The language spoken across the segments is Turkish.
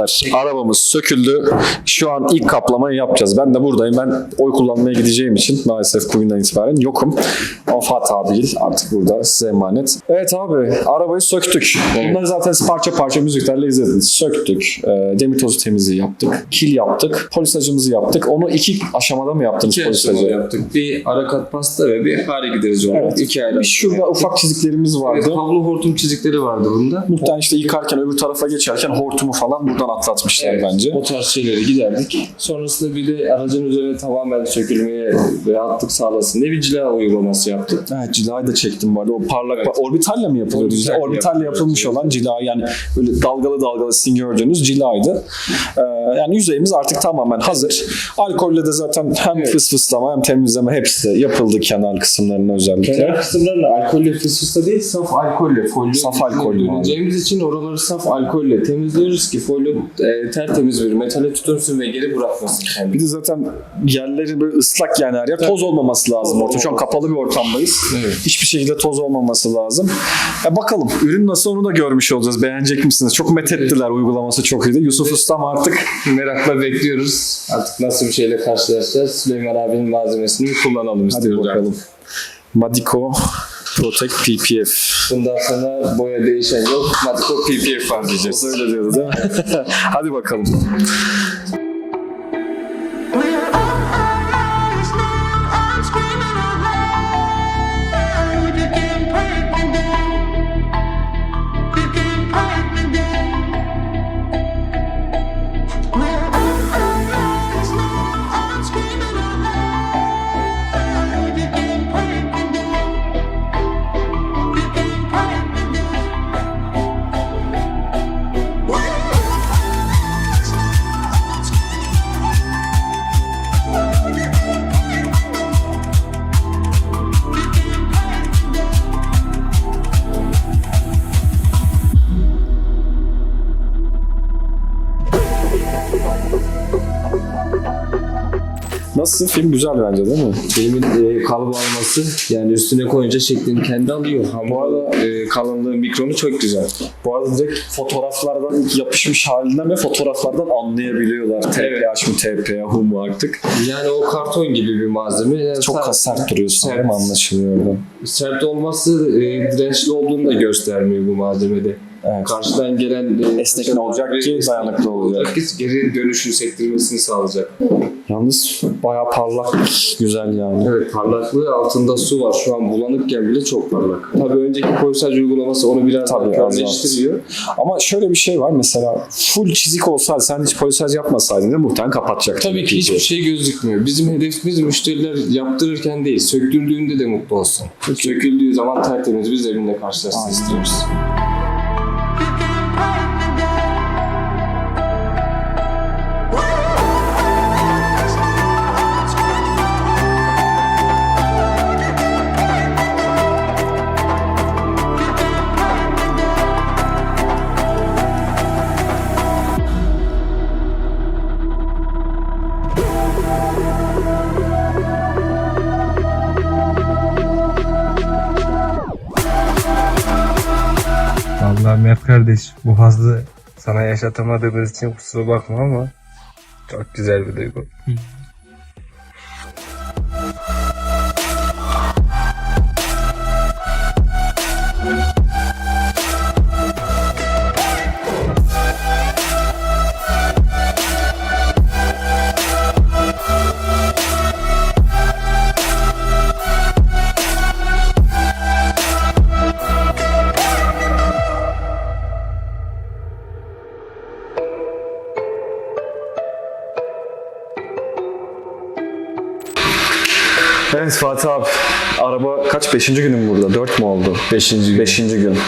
Arkadaşlar arabamız söküldü. Şu an ilk kaplamayı yapacağız. Ben de buradayım. Ben oy kullanmaya gideceğim için maalesef bugünden itibaren yokum. Ama Fatih abi değil. Artık burada size emanet. Evet abi arabayı söktük. Bunları zaten parça parça müziklerle izlediniz. Söktük. E, demir tozu temizliği yaptık. Kil yaptık. Polisajımızı yaptık. Onu iki aşamada mı yaptınız İki aşama polisajı? yaptık. Bir ara kat pasta ve bir hare giderici olarak. Evet. İki ayrı. Şurada ufak çiziklerimiz Evet, vardı. kablo hortum çizikleri vardı bunda. Muhtemelen işte yıkarken öbür tarafa geçerken hortumu falan buradan atlatmışlar Evet, bence. O tarz şeyleri giderdik. Sonrasında bir de aracın üzerine tamamen sökülmeye rahatlık sağlasın diye bir cila uygulaması yaptık. Evet cilayı da çektim bu arada. O parlak Evet. orbitalle mi yapılıyordu? Orbitalle Orbitalle, orbitalle yapılmış evet. olan cila yani böyle dalgalı dalgalı sizin gördüğünüz cilaydı. Ee, yani yüzeyimiz artık tamamen hazır. Alkolle de zaten hem Evet. fısfıslama hem temizleme hepsi yapıldı kenar kısımlarına özellikle. Kenar kısımlarını alkolle fısfısta değil saf alkolle folyo Saf alkolle döneceğimiz için oraları saf alkolle temizliyoruz ki folyo e, tertemiz bir metale tutunsun ve geri bırakmasın Bir kendini. de zaten yerleri böyle ıslak yani her yer. Toz olmaması lazım ortada. Şu an kapalı bir ortamdayız. Evet. Hiçbir şekilde toz olmaması lazım. Ya bakalım ürün nasıl onu da görmüş olacağız. Beğenecek misiniz? Çok methettiler uygulaması çok iyiydi. Yusuf Ustam artık Merakla bekliyoruz. Artık nasıl bir şeyle karşılaşacağız. Süleyman abinin malzemesini kullanalım hadi istiyoruz. bakalım. Madico Protect PPF. Bundan sonra boya değişen yok. Matko PPF var diyeceğiz. Öyle diyordu değil mi? hadi bakalım. Film güzel bence değil mi? Filmin e, kalıbı alması yani üstüne koyunca şeklini kendi alıyor. Ama bu arada e, kalınlığı mikronu çok güzel. Bu arada direkt fotoğraflardan yapışmış halinden ve fotoğraflardan anlayabiliyorlar. TPH mı TPH mu artık. Yani o karton gibi bir malzeme. Yani Çok sert Sert. değil mi? Anlaşılıyor. Sert olması e, dirençli olduğunu da göstermiyor bu malzemede. Evet. Karşıdan gelen e, Esnek ne olacak ki dayanıklı olacak. geri dönüşü sektirmesini sağlayacak. Yalnız bayağı parlak, güzel yani. Evet parlaklığı altında su var. Şu an bulanıkken bile çok parlak. Tabii önceki polisaj uygulaması onu biraz Tabii, daha körleştiriyor. Ama şöyle bir şey var mesela full çizik olsaydı sen hiç polisaj yapmasaydın da muhtemelen kapatacaktın. Tabii ki hiçbir şey gözükmüyor. Bizim hedefimiz müşteriler yaptırırken değil, söktürdüğünde de mutlu olsun. Söküldüğü zaman tertemiz bir zeminle karşılaşsın istiyoruz. Kardeş bu fazla sana yaşatamadığımız için kusura bakma ama çok güzel bir duygu. Evet Fatih abi. Araba kaç? Beşinci günüm burada. Dört mü oldu? Beşinci gün. Beşinci gün.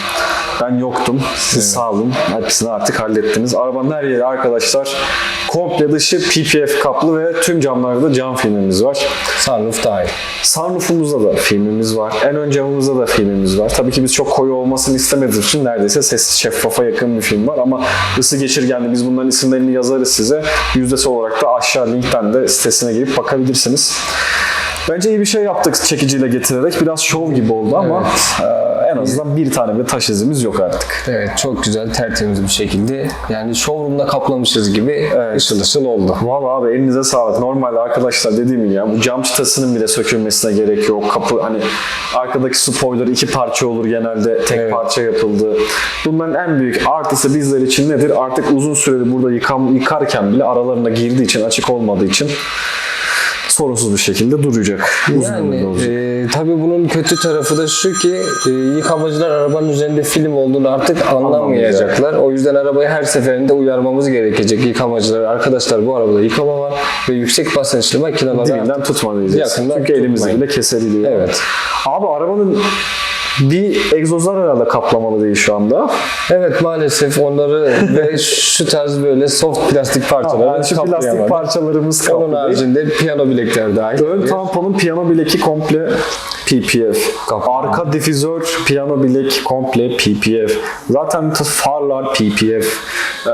Ben yoktum. Siz sağ olun. Hepsini artık hallettiniz. Arabanın her yeri arkadaşlar komple dışı PPF kaplı ve tüm camlarda cam filmimiz var. Sunroof dahil. Sunroof'umuzda da filmimiz var. En ön camımızda da filmimiz var. Tabii ki biz çok koyu olmasını istemediğimiz için neredeyse sessiz şeffafa yakın bir film var ama ısı geçirgenli biz bunların isimlerini yazarız size. Yüzdesi olarak da aşağı linkten de sitesine girip bakabilirsiniz. Bence iyi bir şey yaptık çekiciyle getirerek. Biraz şov gibi oldu ama e, en azından bir tane bile taş izimiz yok artık. Evet çok güzel tertemiz bir şekilde yani showroom'da kaplamışız gibi ışıl ışıl oldu. Vallahi abi elinize sağlık. Normalde arkadaşlar dediğim gibi ya bu cam çıtasının bile sökülmesine gerek yok. Kapı hani arkadaki spoiler iki parça olur genelde tek Evet. parça yapıldı. Bunların en büyük artısı bizler için nedir? Artık uzun süreli burada yıkam, yıkarken bile aralarında girdiği için açık olmadığı için sorunsuz bir şekilde duracak. Yani e, tabii bunun kötü tarafı da şu ki e, yıkamacılar arabanın üzerinde film olduğunu artık anlamayacaklar. O yüzden arabayı her seferinde uyarmamız gerekecek yıkamacılar. Arkadaşlar bu arabada yıkama var ve yüksek basınçlı makineler Dibinden tutma diyeceğiz. Yakından Çünkü tutmayın. bile kesebiliyor. Evet. Abi arabanın bir egzozlar herhalde kaplamalı değil şu anda. Evet maalesef onları ve şu tarz böyle soft plastik parçaları Yani şu plastik parçalarımız Onun kaplı değil. haricinde piyano bilekler dahil. Ön tamponun piyano bileki komple PPF. Kaplama. Arka difüzör piyano bilek komple PPF. Zaten farlar PPF. Ee,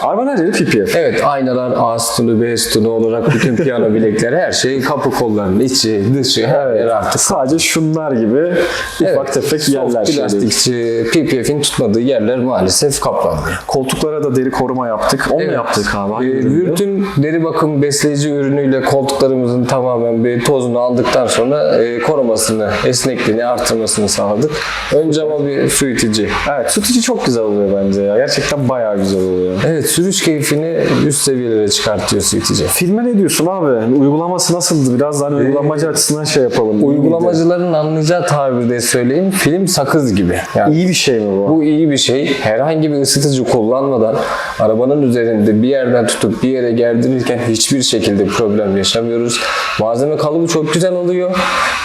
arabanın her yeri PPF. Evet aynalar A sütunu B sütunu olarak bütün piyano bilekleri her şey kapı kollarının içi dışı her yer artık Sadece şunlar gibi ufak tefek yerler. Soft şöyle. plastikçi PPF'in tutmadığı yerler maalesef kaplanmıyor. Koltuklara da deri koruma yaptık. Onu mu yaptık abi? Ee? Vürt'ün deri bakım besleyici ürünüyle koltuklarımızın tamamen bir tozunu aldıktan sonra e, korumasını, esnekliğini artırmasını sağladık. Ön cama bir su itici. Evet, sütücü çok güzel oluyor bence ya. Gerçekten bayağı güzel oluyor. Evet sürüş keyfini üst seviyelere çıkartıyor su itici. Filme ne diyorsun abi? Uygulaması nasıldı? Biraz daha hani uygulamacı açısından şey yapalım. Uygulamacıların anlayacağı tabirde söyleyeyim film sakız gibi. Yani İyi bir şey mi bu? Bu iyi bir şey. Herhangi bir ısıtıcı kullanmadan arabanın üzerinde bir yerden tutup bir yere gerdirirken hiçbir şekilde problem yaşamıyoruz. Malzeme kalıbı çok güzel oluyor.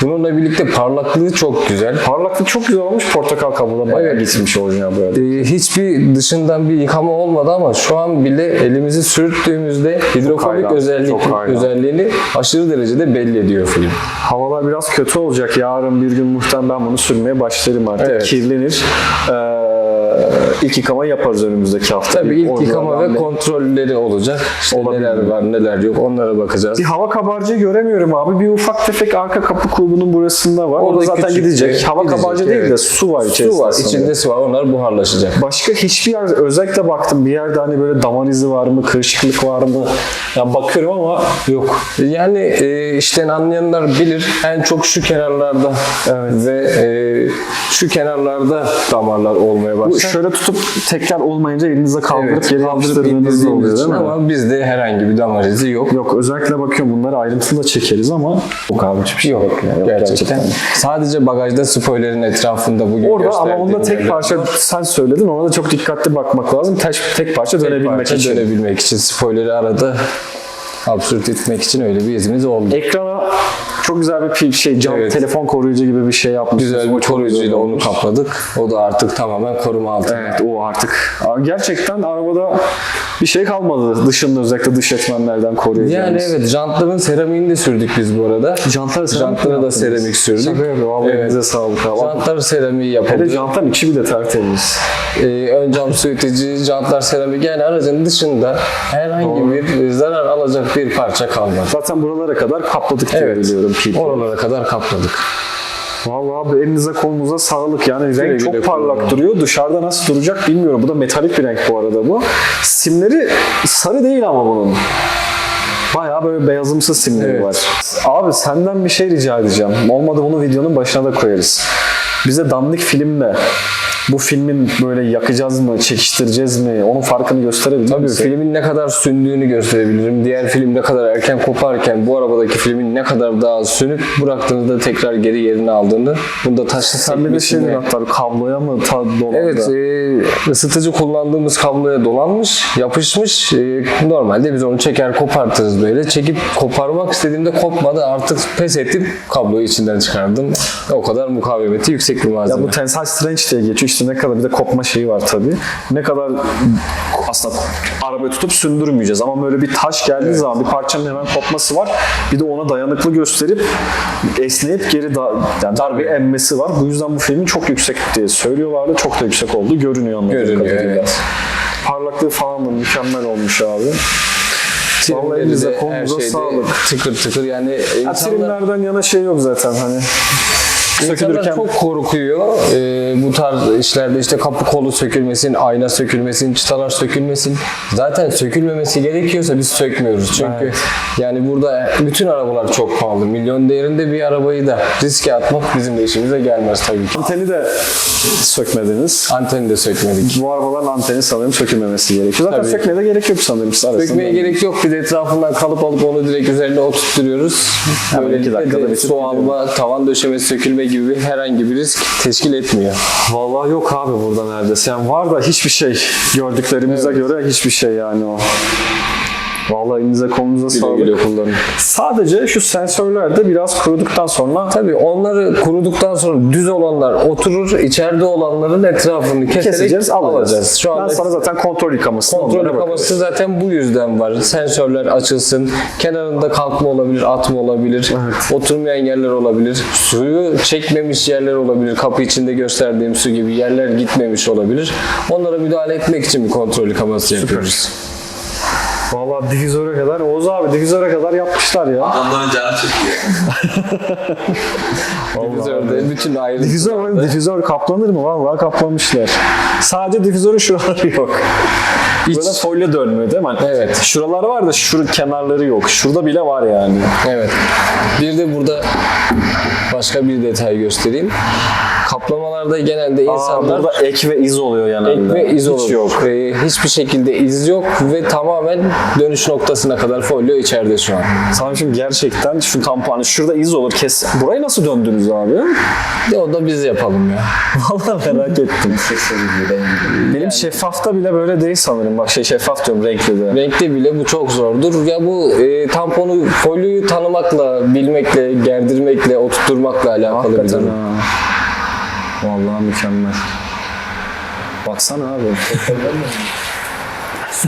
Bununla birlikte parlaklığı çok güzel. Parlaklık çok güzel olmuş. Portakal kabuğuna bayağı Evet. gitmiş orijinal böyle. Ee, hiçbir dışından bir yıkama olmadı ama şu an bile elimizi sürttüğümüzde hidrofobik özellik, özelliğini aşırı derecede belli ediyor film. Havalar biraz kötü olacak. Yarın bir gün muhtemelen ben bunu sürmeye başlarım artık. Evet. Kirlenir. Ee, ilk yıkama yaparız önümüzdeki hafta. Tabii ilk orada yıkama ve kontrolleri olacak. İşte Olabilir. neler var neler yok onlara bakacağız. Bir hava kabarcığı göremiyorum abi. Bir ufak tefek arka kapı kulbunun burasında var. Orada, zaten küçük gidecek. bir- Hava gidecek, kabarcığı değil de evet. su var içerisinde. Su var, sanırım. içinde su var. Onlar buharlaşacak. Başka hiçbir yer özellikle baktım bir yerde hani böyle damar izi var mı, kırışıklık var mı? Ya bakıyorum ama yok. Yani e, işten anlayanlar bilir. En çok şu kenarlarda ve e, şu kenarlarda damarlar olmaya Bu başlar. Şöyle tutup tekrar olmayınca elinize kaldırıp Evet, geri yapıştırdığınızda indirdiğimiz oluyor değil mi? Ama bizde herhangi bir damar izi yok. Yok özellikle bakıyorum bunları ayrıntılı da çekeriz ama yok abi hiçbir şey yok. ya, yok Gerçekten. Sadece bagajda spoilerin etrafında bugün Orada ama onda tek parça var. sen söyledin ona da çok dikkatli bakmak lazım. Tek, tek parça Tek dönebilmek parça için. dönebilmek için spoileri arada absürt etmek için öyle bir izimiz oldu. Ekrana çok güzel bir şey cam Evet. telefon koruyucu gibi bir şey yapmışsınız. Güzel bir koruyucuyla onu kapladık. O da artık tamamen koruma altında. Evet o artık. Gerçekten arabada bir şey kalmadı dışında özellikle dış etmenlerden koruyacağımız. Yani evet jantların seramiğini de sürdük biz bu arada. Jantlara seramik Jantlara da seramik sürdük. Şaka yapıyorum. Vallahi Evet. sağlık abi. Jantlar seramiği Hele yapıldı. jantların içi bile tertemiz. Ee, ön cam su itici, jantlar seramik yani aracın dışında herhangi bir zarar alacak bir parça kalmadı. Zaten buralara kadar kapladık diye Evet. biliyorum. PPF. Oralara kadar kapladık. Vallahi abi elinize kolunuza sağlık. Yani renk güle çok parlak kullanın. duruyor. Dışarıda nasıl duracak bilmiyorum. Bu da metalik bir renk bu arada bu. Simleri sarı değil ama bunun. Bayağı böyle beyazımsı simleri Evet. var. Abi senden bir şey rica edeceğim. Olmadı bunu videonun başına da koyarız. Bize dandik filmle bu filmin böyle yakacağız mı, çekiştireceğiz mi? Onun farkını gösterebilir Tabii misin? filmin ne kadar sündüğünü gösterebilirim. Diğer film ne kadar erken koparken bu arabadaki filmin ne kadar daha sönüp bıraktığınızda tekrar geri yerine aldığını. Bunda taşlı Sen bir şey hatta kabloya mı ta dolandı? Evet, e, ısıtıcı kullandığımız kabloya dolanmış, yapışmış. E, normalde biz onu çeker kopartırız böyle. Çekip koparmak istediğimde kopmadı. Artık pes ettim, kabloyu içinden çıkardım. O kadar mukavemeti yüksek bir Ya malzeme. bu tensile strange diye geçiyor. İşte ne kadar bir de kopma şeyi var tabii. Ne kadar aslında arabayı tutup sündürmeyeceğiz ama böyle bir taş geldiği zaman bir parçanın hemen kopması var. Bir de ona dayanıklı gösterip esneyip geri da, yani darbe emmesi var. Bu yüzden bu filmin çok yüksek diye söylüyorlardı. Çok da yüksek oldu. Görünüyor anladığım Görünüyor, kadarıyla. evet. Parlaklığı falan da mükemmel olmuş abi. Trimleri elinize, kolunuza sağlık. tıkır tıkır yani Ya, insanlar, yana şey yok zaten hani. Sökülürken çok korkuyor Ee, bu tarz işlerde işte kapı kolu sökülmesin, ayna sökülmesin, çıtalar sökülmesin. Zaten sökülmemesi gerekiyorsa biz sökmüyoruz. Çünkü yani burada bütün arabalar çok pahalı. Milyon değerinde bir arabayı da riske atmak bizim de işimize gelmez tabii ki. anteni de sökmediniz. Anteni de sökmedik. Bu arabaların anteni sanırım sökülmemesi gerekiyor. Zaten Tabii. sökmeye de gerek yok sanırım. Sökmeye gerek yok. Bir de etrafından kalıp alıp onu direkt üzerine oturtturuyoruz. Böylelikle de su alma, tavan döşemesi sökülme gibi herhangi bir risk teşkil etmiyor. Vallahi yok abi burada neredeyse. Yani var da hiçbir şey gördüklerimize göre hiçbir şey yani o. Vallahi elinize kolunuza sağlık. Sadece şu sensörler de biraz kuruduktan sonra Tabii onları kuruduktan sonra düz olanlar oturur, içeride olanların etrafını keserek keseceğiz, alacağız. alacağız. Şu ben anda sana zaten kontrol yıkamasını kontrol yıkaması zaten bu yüzden var. Sensörler açılsın, kenarında kalkma olabilir, atma olabilir, oturmayan yerler olabilir, suyu çekmemiş yerler olabilir, kapı içinde gösterdiğim su gibi yerler gitmemiş olabilir. Onlara müdahale etmek için bir kontrol yıkaması yapıyoruz. Vallahi difüzöre kadar, Oğuz abi difüzöre kadar yapmışlar ya. Adamların canı çıkıyor. Difüzörde bütün ayrıntılar. Difüzör, difüzör kaplanır mı? Vallahi kaplamışlar. Sadece difüzörün şuraları yok. Böyle folyo dönmüyor değil mi? Hani Evet. Şuralar var da şu kenarları yok. Şurada bile var yani. Evet. Bir de burada başka bir detay göstereyim. Kaplamalarda genelde Aa, insanlar burada ek ve iz oluyor genelde. ek ve iz Hiç olur. yok. Ee, hiçbir şekilde iz yok ve tamamen dönüş noktasına kadar folyo içeride şu an. Şimdi gerçekten şu tampon, hani şurada iz olur kes. Burayı nasıl döndünüz abi? De o da biz yapalım ya. Vallahi merak ettim. Benim şeffafta bile böyle değil sanırım. Bak şey şeffaf diyorum renkli de. Renkte bile bu çok zordur. Ya bu e, tamponu, folyoyu tanımakla, bilmekle, gerdirmekle, oturtturmakla alakalı bir Hakikaten durum. ha. Vallahi mükemmel. Baksana abi.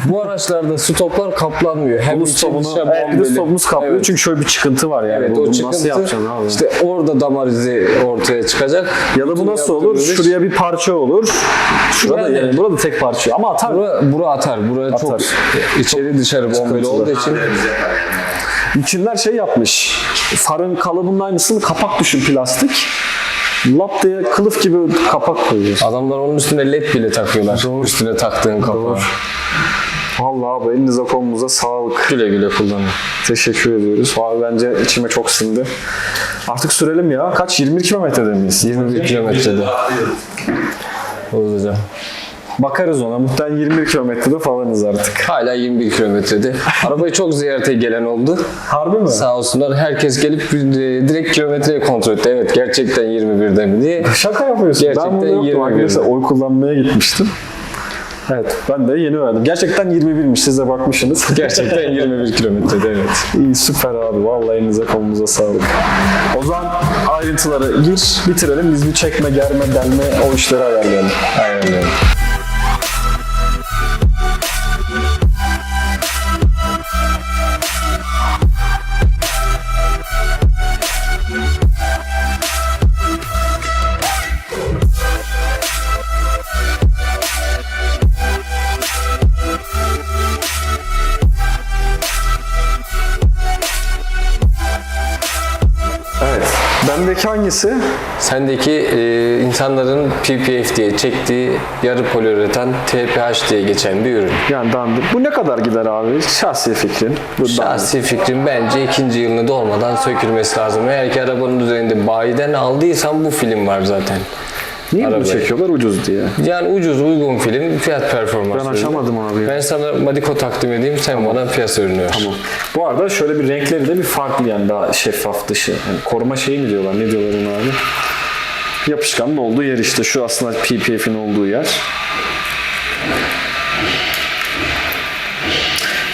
Bu araçlarda stoplar kaplanmıyor. Hem stopunu, dışa evet, bir stopumuz kaplıyor. Evet. Çünkü şöyle bir çıkıntı var yani. Evet, Bu- o bunu çıkıntı nasıl yapacaksın abi? işte orada damar izi ortaya çıkacak. ya da bu Bütün nasıl olur? iş- Şuraya bir parça olur. Şurada Yani- yani, burada tek parça. Ama atar. Bura, bura atar. Buraya çok Atar. içeri dışarı bombeli olduğu için. İçinler şey yapmış. Farın kalıbının aynısını kapak düşün plastik. Lap diye kılıf gibi kapak koyuyor. adamlar onun üstüne led bile takıyorlar. Üstüne taktığın kapağı. Vallahi abi elinize kolunuza sağlık. Güle güle kullanın. Teşekkür ediyoruz. Abi bence içime çok sindi. Artık sürelim ya. Kaç? 21 kilometrede miyiz? 21 kilometrede. Hocam. Bakarız ona. Muhtemelen 21 kilometrede falanız artık. Hala 21 kilometrede. Arabayı çok ziyarete gelen oldu. Harbi mi? Sağ olsunlar. Herkes gelip e, direkt kilometreyi kontrol etti. Evet gerçekten 21'de mi diye. Şaka yapıyorsun. Gerçekten ben bunu yoktum. 21'de. Arkadaşlar oy kullanmaya gitmiştim. Evet ben de yeni öğrendim. Gerçekten 21'miş siz de bakmışsınız. Gerçekten 21 kilometrede evet. İyi süper abi. Vallahi elinize kolunuza sağlık. O zaman ayrıntılara gir, bitirelim. Biz bir çekme, germe, delme o işleri ayarlayalım. Aynen Bendeki hangisi? Sendeki e, insanların PPF diye çektiği yarı poliüretan TPH diye geçen bir ürün. Yani dandik. Bu ne kadar gider abi? Şahsi fikrin. Bu dandik. Şahsi fikrim bence ikinci yılını dolmadan sökülmesi lazım. Eğer ki arabanın üzerinde bayiden aldıysan bu film var zaten. Niye bunu arabayı. çekiyorlar ucuz diye? Yani ucuz uygun film fiyat performans. Ben ürünü. aşamadım abi. Ben sana Madiko takdim edeyim sen bana piyasa ürünü ver. Bu arada şöyle bir renkleri de bir farklı yani daha şeffaf dışı. Yani koruma şeyi mi diyorlar? Ne diyorlar ona abi? Yapışkanın olduğu yer işte. Şu aslında PPF'in olduğu yer.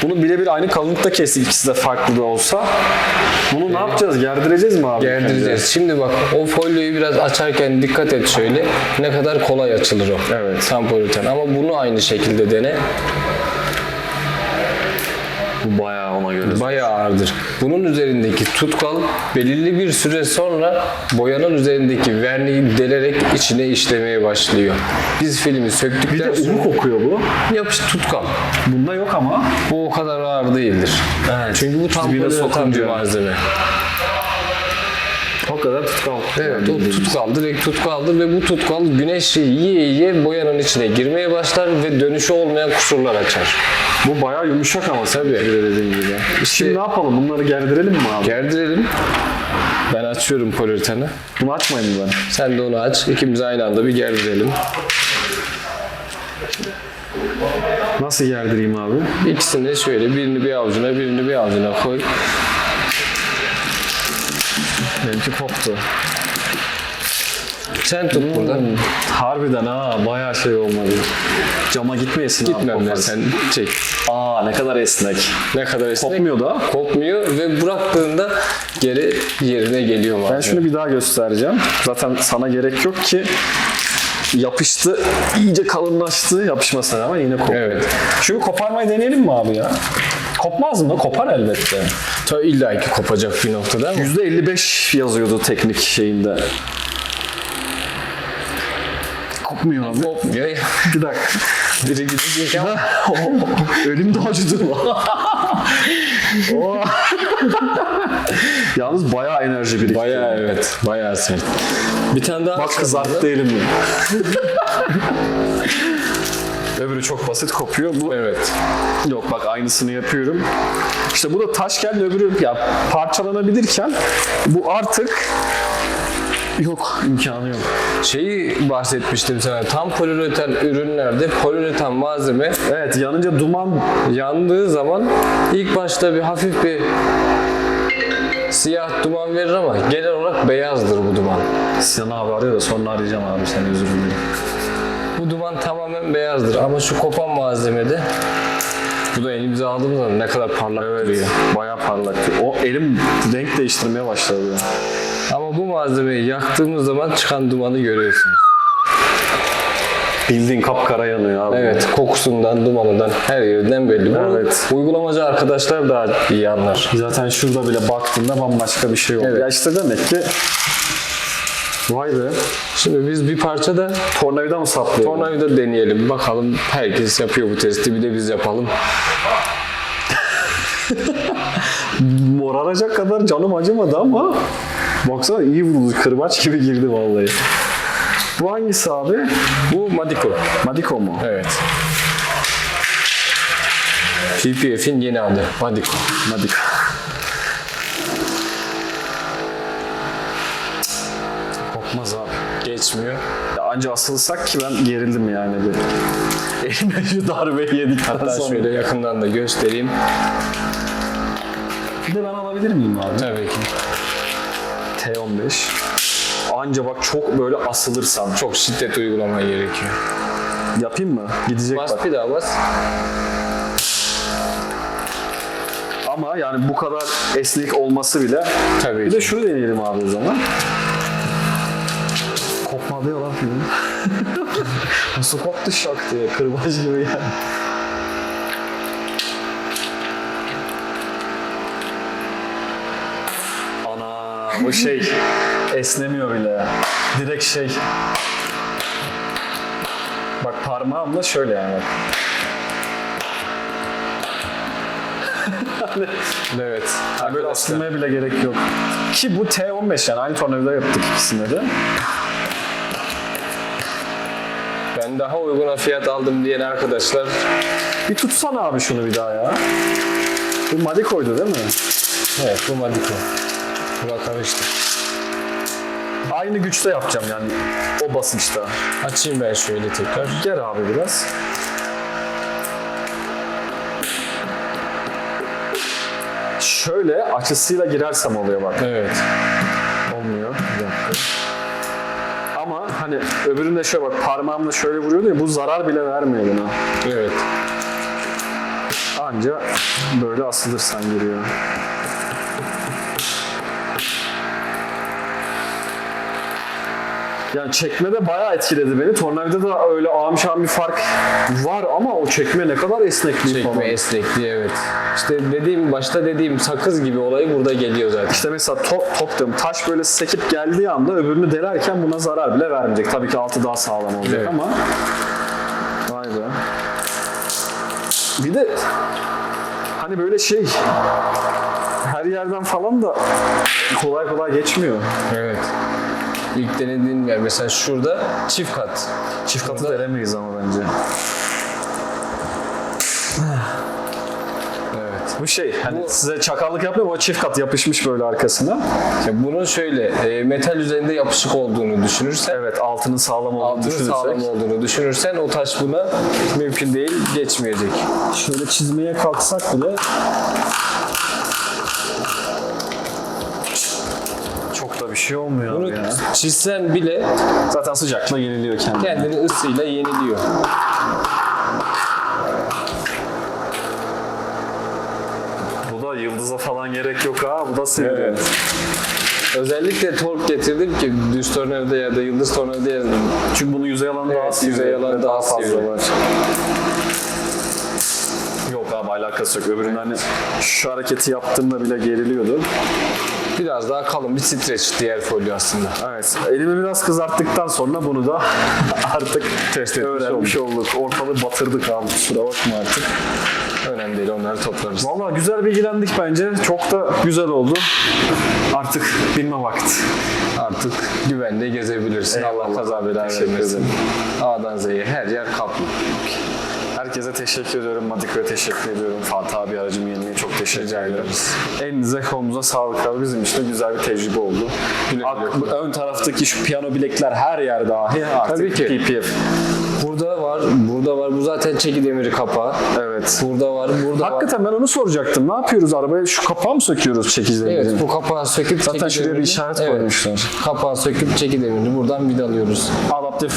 Bunu birebir aynı kalınlıkta kestik ikisi de farklı da olsa. Bunu ne yapacağız? Gerdireceğiz mi abi? Gerdireceğiz. Şimdi bak o folyoyu biraz açarken dikkat et şöyle. Ne kadar kolay açılır o. Evet. Tam poliüretan. Ama bunu aynı şekilde dene. Bu bayağı ona göre. Bayağı ağırdır. Bunun üzerindeki tutkal belirli bir süre sonra boyanın üzerindeki verniği delerek içine işlemeye başlıyor. Biz filmi Bir söktükten de sonra unu kokuyor bu. yapış tutkal. Bunda yok ama. Bu o kadar ağır değildir. Evet. Çünkü bu tam Dibine poliuretan bir malzeme. O kadar tutkal. Evet o tutkal direkt tutkaldır ve bu tutkal güneş yiye yiye boyanın içine girmeye başlar ve dönüşü olmayan kusurlar açar. Bu bayağı yumuşak ama tabii. dediğin gibi. İşte- Şimdi ne yapalım? Bunları gerdirelim mi abi? Gerdirelim. Ben açıyorum poliureteni. Bunu açmayayım mı ben? Sen de onu aç. İkimiz aynı anda bir gerdirelim. Nasıl gerdireyim abi? İkisini şöyle birini bir avucuna birini bir avucuna koy. Benimki koptu. Sen tut buradan. Harbiden ha bayağı şey olmadı. Cama gitmeyesin abi. Gitmem ben koparsın. sen çek. Aa ne kadar esnek. Ne kadar esnek. Kopmuyor da. Kopmuyor ve bıraktığında geri yerine geliyor Ben malzeme. şunu bir daha göstereceğim. Zaten sana gerek yok ki yapıştı, iyice kalınlaştı yapışmasına ama yine kopuyor. Evet. Şunu koparmayı deneyelim mi abi ya? Kopmaz mı? Kopar elbette. Ta illa ki kopacak bir noktada ama. %55 yazıyordu teknik şeyinde. Kopmuyor abi. Kopmuyor ya. Bir dakika. Biri gidecek ama. Ölüm de acıdı. Oo. Yalnız bayağı enerji birikti. Bayağı evet. Bayağı sert. Bir tane daha Bak kızarttı elimi. Öbürü çok basit kopuyor. Bu Evet. yok bak aynısını yapıyorum. İşte bu da taşken öbürü ya parçalanabilirken bu artık yok imkanı yok. Şeyi bahsetmiştim sana. Tam poliüretan ürünlerde poliüretan malzeme Evet yanınca duman yandığı zaman ilk başta bir hafif bir siyah duman verir ama genel olarak beyazdır bu duman. Sinan abi arıyor da sonra arayacağım abi seni özür dilerim. Bu duman tamamen beyazdır ama şu kopan malzemede bu da elimize aldığımız zaman ne kadar parlak duruyor. Bayağı parlak. O elim renk değiştirmeye başladı. Ama bu malzemeyi yaktığımız zaman çıkan dumanı görüyorsunuz. Bildiğin kapkara yanıyor abi. Evet, kokusundan, dumanından, her yerinden belli. Bunu Evet. uygulamacı arkadaşlar daha iyi anlar. Zaten şurada bile baktığında bambaşka bir şey oldu. Evet. Ya işte demek ki Vay be. Şimdi biz bir parça da Tornavida mı saplıyor? tornavida deneyelim. Bakalım herkes yapıyor bu testi. Bir de biz yapalım. Moraracak kadar canım acımadı ama baksana iyi vuruldu. Kırbaç gibi girdi vallahi. Bu hangisi abi? Bu Madiko. Madiko mu? Evet. PPF'in yeni adı Madiko. Madiko. Kopmaz abi. Geçmiyor. Ya anca asılsak ki ben gerildim yani bir. Elime şu darbeyi yedikten Hatta sonra. şöyle yakından da göstereyim. Bir de ben alabilir miyim abi? Tabii ki. T15. Anca bak çok böyle asılırsam. Çok şiddet uygulaman gerekiyor. Yapayım mı? Gidecek Bas bak. bir daha bas. Ama yani bu kadar esnek olması bile. Tabii Bir de şunu deneyelim abi o zaman. Kopmadı ya lan film. Nasıl koptu şak diye. Kırbaç gibi yani. Ana bu şey esnemiyor bile. Direkt şey. Bak parmağımla şöyle yani. Evet. Yani böyle asılmaya bile gerek yok. Ki bu T15 yani aynı tornavida yaptık ikisinde de. Ben daha uyguna fiyat aldım diyen arkadaşlar Bir tutsana abi şunu bir daha ya. Bu Madiko'ydu değil mi? evet bu Madiko. Buna karıştı. Aynı güçte yapacağım yani o basınçta. Açayım ben şöyle tekrar. Gel abi biraz. Şöyle açısıyla girersem oluyor bak. Evet. Olmuyor. Bir dakika. Hani öbüründe şöyle bak parmağımla şöyle vuruyordu ya bu zarar bile vermiyor buna. Evet. Anca böyle asılırsan giriyor. Yani çekmede bayağı etkiledi beni. Tornavida da öyle ağım şahım bir fark var ama o çekme ne kadar esnekliği falan. Çekme esnekliği evet. İşte dediğim başta dediğim sakız gibi olayı burada geliyor zaten. İşte mesela top, top diyorum, taş böyle sekip geldiği anda öbürünü delerken buna zarar bile vermeyecek. Tabii ki altı daha sağlam olacak Evet. ama. Vay be. Bir de hani böyle şey her yerden falan da kolay kolay geçmiyor. Evet. İlk denediğim yer mesela şurada çift kat. Çift katı denemeyiz ama bence. Evet. Bu şey hani size çakallık yapmıyor ama çift kat yapışmış böyle arkasına. Ya bunun şöyle e, metal üzerinde yapışık olduğunu düşünürsen Evet altının sağlam olduğunu altının düşünürsek. sağlam olduğunu düşünürsen o taş buna mümkün değil geçmeyecek. Şöyle çizmeye kalksak bile bir şey olmuyor Bunu ya. çizsen bile Zaten sıcakla yeniliyor kendini. kendini ısıyla yeniliyor. Bu da yıldıza falan gerek yok ha. Bu da sivri. Evet. Özellikle tork getirdim ki düz tornavida ya da yıldız tornavida yerine Çünkü bunun yüzey alanı daha Evet, sivri. yüzey alanı ve daha fazla var. Yok abi alakası yok. Öbürünün hani şu hareketi yaptığımda bile geriliyordu. Biraz daha kalın bir streç diğer folyo aslında. Evet. Elimi biraz kızarttıktan sonra bunu da artık Test etmiş öğrenmiş olduk. Ortalığı batırdık abi. Kusura bakma artık. Önemli değil onları toplarız. Valla güzel bilgilendik bence. Çok da güzel oldu. Artık bilme vakti. Artık güvende gezebilirsin. Eyvallah. Allah kaza bela vermesin. A'dan Z'ye her yer kaplı. Herkese teşekkür ediyorum. Matika'ya teşekkür ediyorum. Fatih abi aracım yeniliğe çok teşekkür Rica ederiz. Elinize kolunuza sağlık abi. Bizim için de güzel bir tecrübe oldu. Güle Ak- ön taraftaki şu piyano bilekler her yer dahi artık Tabii ki. PPF. Burada var, burada var. Bu zaten çeki demiri kapağı. Evet. Burada var, burada var. Hakikaten ben onu soracaktım. Ne yapıyoruz arabaya? Şu kapağı mı söküyoruz çekicileri? Evet, bu kapağı söküp Zaten çeki şuraya bir demirini- işaret Evet, koymuşlar. Kapağı söküp çeki demirini buradan vidalıyoruz. Adaptif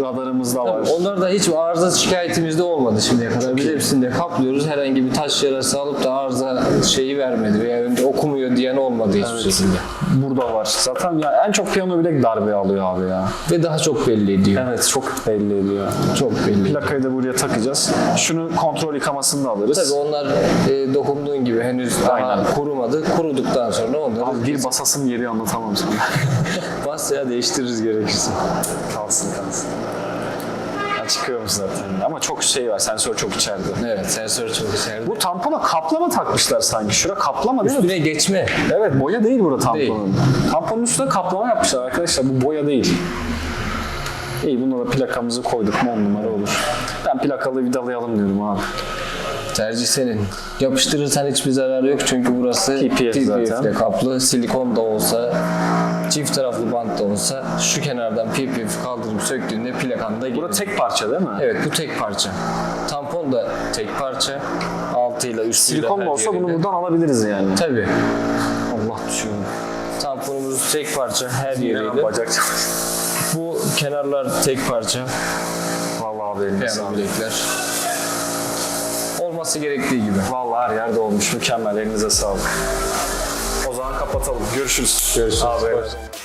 radarımız da var. Onlarda hiç arıza şikayetimiz de olmadı şimdiye kadar. Biz hepsini de kaplıyoruz. Herhangi bir taş yarası alıp da arıza şeyi vermedi veya önce okumuyor diyen olmadı hiçbir şekilde. Burada var. Zaten ya en çok piyano bilek darbe alıyor abi ya. Ve daha çok belli ediyor. Evet çok belli ediyor. Çok belli. Plakayı da buraya takacağız. Şunu kontrol yıkamasını da alırız. Tabii onlar e, dokunduğun gibi henüz daha Aynen. kurumadı. Kuruduktan sonra onları Abi bir basasım yeri anlatamam sana. bas ya değiştiririz gerekirse. kalsın kalsın. Ya çıkıyormuş zaten. Ama çok şey var. Sensör çok içeride. Evet sensör çok içeride. Bu tampona kaplama takmışlar sanki. Şura kaplama değil mi? Üstüne geçme. Evet boya değil burada tamponun. Değil. Tamponun üstüne kaplama yapmışlar arkadaşlar. Bu boya değil. İyi bunda da plakamızı koyduk mu on numara olur. Ben plakalı vidalayalım diyorum abi. Tercih senin. Yapıştırırsan hiçbir zararı yok çünkü burası PPF zaten. ile kaplı. Silikon da olsa, çift taraflı bant da olsa şu kenardan PPF kaldırıp söktüğünde plakan da gelir. Burada tek parça değil mi? Evet bu tek parça. Tampon da tek parça. Altıyla üstüyle Silikon her da olsa bunu yerinde. buradan alabiliriz yani. Tabii. Allah düşüyorum. Tamponumuz tek parça her yeriyle. bacak Bu kenarlar tek parça. Vallahi abi Piyano sağlık. bilekler. Olması gerektiği gibi. Vallahi her yerde olmuş. Mükemmel. Elinize sağlık. O zaman kapatalım. Görüşürüz. Görüşürüz. Abi, Hoşça-